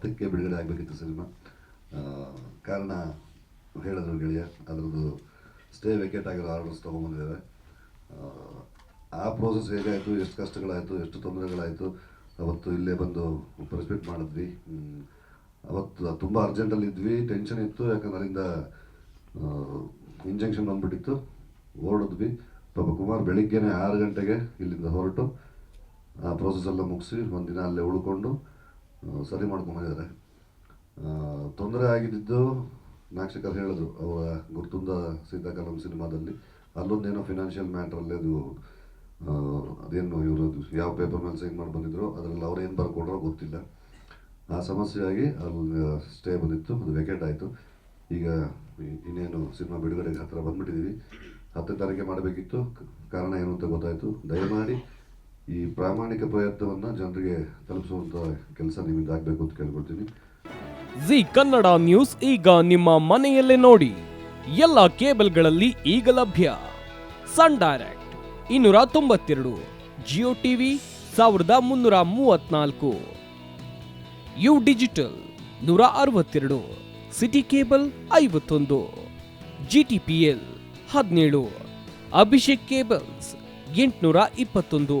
ಹತ್ತಕ್ಕೆ ಬಿಡುಗಡೆ ಆಗಬೇಕಿತ್ತು ಸಿನಿಮಾ. ಕಾರಣ ಹೇಳಿದ್ರು ಗೆಳೆಯ, ಅದರದ್ದು ಸ್ಟೇ ವೆಕೇಟ್ ಆಗಿರೋ ಆರ್ಡರ್ಸ್ ತೊಗೊಂಬಂದಿದ್ದಾರೆ. ಆ ಪ್ರೋಸೆಸ್ ಹೇಗಾಯಿತು, ಎಷ್ಟು ಕಷ್ಟಗಳಾಯಿತು, ಎಷ್ಟು ತೊಂದರೆಗಳಾಯಿತು, ಅವತ್ತು ಇಲ್ಲೇ ಬಂದು ಪ್ರೆಸ್ಪೆಕ್ಟ್ ಮಾಡಿದ್ವಿ. ಅವತ್ತು ತುಂಬ ಅರ್ಜೆಂಟಲ್ಲಿ ಇದ್ವಿ ಟೆನ್ಷನ್ ಇತ್ತು, ಯಾಕಂದ್ರೆ ಅಲ್ಲಿಂದ ಇಂಜೆಕ್ಷನ್ ಬಂದುಬಿಟ್ಟಿತ್ತು. ಓಡಿದ್ವಿ. ಪಾಪ ಕುಮಾರ್ ಬೆಳಿಗ್ಗೆನೆ ಆರು ಗಂಟೆಗೆ ಇಲ್ಲಿಂದ ಹೊರಟು. ಆ ಪ್ರೋಸೆಸ್ ಎಲ್ಲ ಮುಗಿಸಿ ಒಂದಿನ ಅಲ್ಲೇ ಉಳ್ಕೊಂಡು ಆ, ಮಾಡ್ಕೊಂಡು ಹೋಗಿದ್ದಾರೆ. ತೊಂದರೆ ಆಗಿದ್ದು ನಾಕ್ಷಕರ್ ಹೇಳಿದ್ರು ಅವರ ಗುರ್ತುಂದ ಸೀತಾಕಲಂ ಸಿನಿಮಾದಲ್ಲಿ. ಅಲ್ಲೊಂದೇನೋ ಫಿನಾನ್ಷಿಯಲ್ ಮ್ಯಾಟ್ರಲ್ಲಿ ಅದು ಅದೇನು ಇವರು ಯಾವ ಪೇಪರ್ ಮೇಲೆ ಸೈನ್ ಮಾಡಿ ಬಂದಿದ್ರು ಅದರಲ್ಲಿ ಅವ್ರು ಏನು ಬರ್ಕೊಂಡ್ರೋ ಗೊತ್ತಿಲ್ಲ. ಆ ಸಮಸ್ಯೆಯಾಗಿ ಅಲ್ಲಿ ಸ್ಟೇ ಬಂದಿತ್ತು ಅದು ವೆಕೇಟ್ ಆಯಿತು. ಈಗ ಇನ್ನೇನು ಸಿನಿಮಾ ಬಿಡುಗಡೆಗೆ ಹತ್ತಿರ ಬಂದ್ಬಿಟ್ಟಿದ್ದೀವಿ ಹತ್ತನೇ ತಾರೀಕೆ ಮಾಡಬೇಕಿತ್ತು. ಕಾರಣ ಏನು ಅಂತ ಗೊತ್ತಾಯಿತು. ದಯಮಾಡಿ ಈ ಪ್ರಾಮಾಣಿಕ ಪ್ರಯತ್ನವನ್ನ ಜನರಿಗೆ ತಲುಪಿಸುವಂತ ಕೆಲಸ ನಿಮ್ಮಿಂದ ಆಗಬೇಕು ಅಂತ ಕೇಳ್ಕೊಳ್ತೀನಿ. ಜಿ ಕನ್ನಡ ನ್ಯೂಸ್ ಈಗ ನಿಮ್ಮ ಮನೆಯಲ್ಲೇ ನೋಡಿ. ಎಲ್ಲ ಕೇಬಲ್ಗಳಲ್ಲಿ ಈಗ ಲಭ್ಯ. ಸನ್ ಡೈರೆಕ್ಟ್ ಇನ್ನೂರ ತೊಂಬತ್ತೆರಡು, ಜಿಯೋ ಟಿವಿ ಸಾವಿರದ ಮುನ್ನೂರ ಮೂವತ್ನಾಲ್ಕು. ಯು ಡಿಜಿಟಲ್ ನೂರ ಅರವತ್ತೆರಡು, ಸಿಟಿ ಕೇಬಲ್ ಐವತ್ತೊಂದು ಜಿ ಟಿ ಪಿ ಎಲ್ ಹದಿನೇಳು, ಅಭಿಷೇಕ್ ಕೇಬಲ್ಸ್ ಎಂಟುನೂರ ಇಪ್ಪತ್ತೊಂದು.